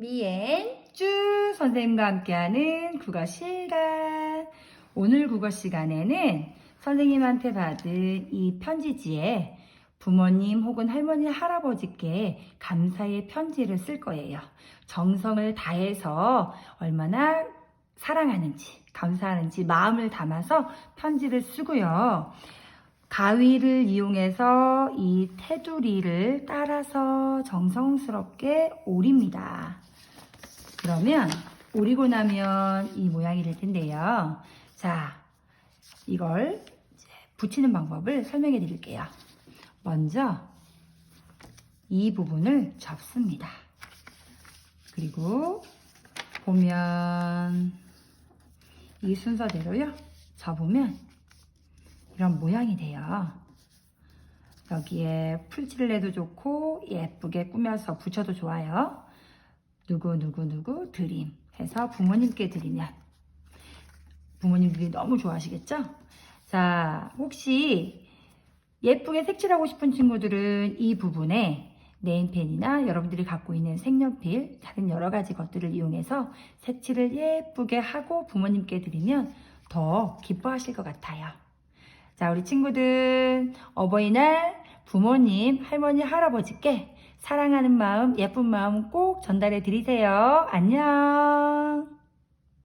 미엔 쭈 선생님과 함께하는 국어 시간. 오늘 국어 시간에는 선생님한테 받은 이 편지지에 부모님 혹은 할머니, 할아버지께 감사의 편지를 쓸 거예요. 정성을 다해서 얼마나 사랑하는지, 감사하는지 마음을 담아서 편지를 쓰고요. 가위를 이용해서 이 테두리를 따라서 정성스럽게 오립니다. 그러면 오리고 나면 이 모양이 될 텐데요. 자, 이걸 붙이는 방법을 설명해 드릴게요. 먼저 이 부분을 접습니다. 그리고 보면 이 순서대로요. 접으면 이런 모양이 돼요. 여기에 풀칠을 내도 좋고 예쁘게 꾸며서 붙여도 좋아요. 누구 누구 누구 드림 해서 부모님께 드리면 부모님들이 너무 좋아하시겠죠? 자, 혹시 예쁘게 색칠하고 싶은 친구들은 이 부분에 네임펜이나 여러분들이 갖고 있는 색연필, 다른 여러 가지 것들을 이용해서 색칠을 예쁘게 하고 부모님께 드리면 더 기뻐하실 것 같아요. 자, 우리 친구들 어버이날 부모님, 할머니, 할아버지께 사랑하는 마음, 예쁜 마음 꼭 전달해 드리세요. 안녕.